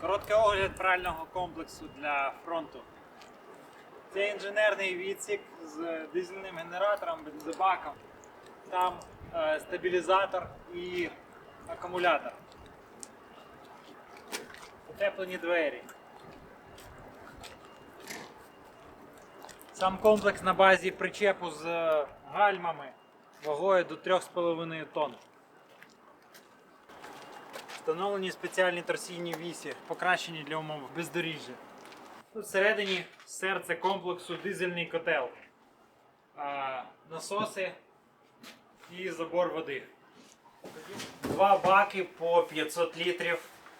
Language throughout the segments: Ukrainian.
Короткий огляд прального комплексу для фронту. Це інженерний відсік з дизельним генератором, бензобаком. Там е, стабілізатор і акумулятор. Утеплені двері. Сам комплекс на базі причепу з е, гальмами вагою до 3,5 тонн. Встановлені спеціальні торсійні вісі, покращені для умов бездоріжжя. Всередині серце комплексу дизельний котел, насоси і забор води. Два баки по 500 літрів,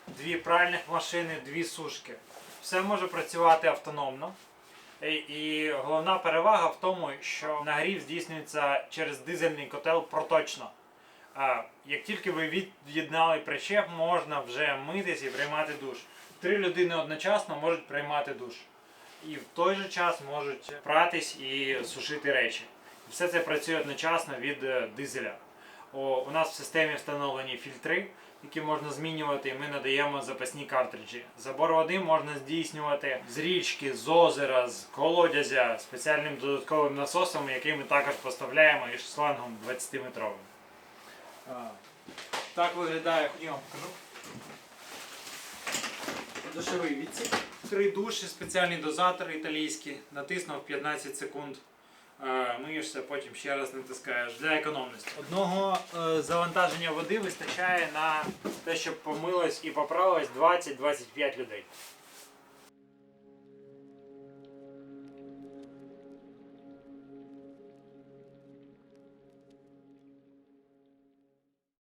дві пральних машини, дві сушки. Все може працювати автономно. І головна перевага в тому, що нагрів здійснюється через дизельний котел проточно. Як тільки ви від'єднали причеп, можна вже митись і приймати душ. Три людини одночасно можуть приймати душ. І в той же час можуть пратись і сушити речі. Все це працює одночасно від е, дизеля. О, у нас в системі встановлені фільтри, які можна змінювати, і ми надаємо запасні картриджі. Забор води можна здійснювати з річки, з озера, з колодязя спеціальним додатковим насосом, який ми також поставляємо із шлангом 20-метровим. Так виглядає, ходімо покажу. Душовий відсік. Три душі, спеціальний дозатор італійський. Натиснув 15 секунд. Миєшся, потім ще раз натискаєш для економності. Одного е, завантаження води вистачає на те, щоб помилось і поправилось 20-25 людей.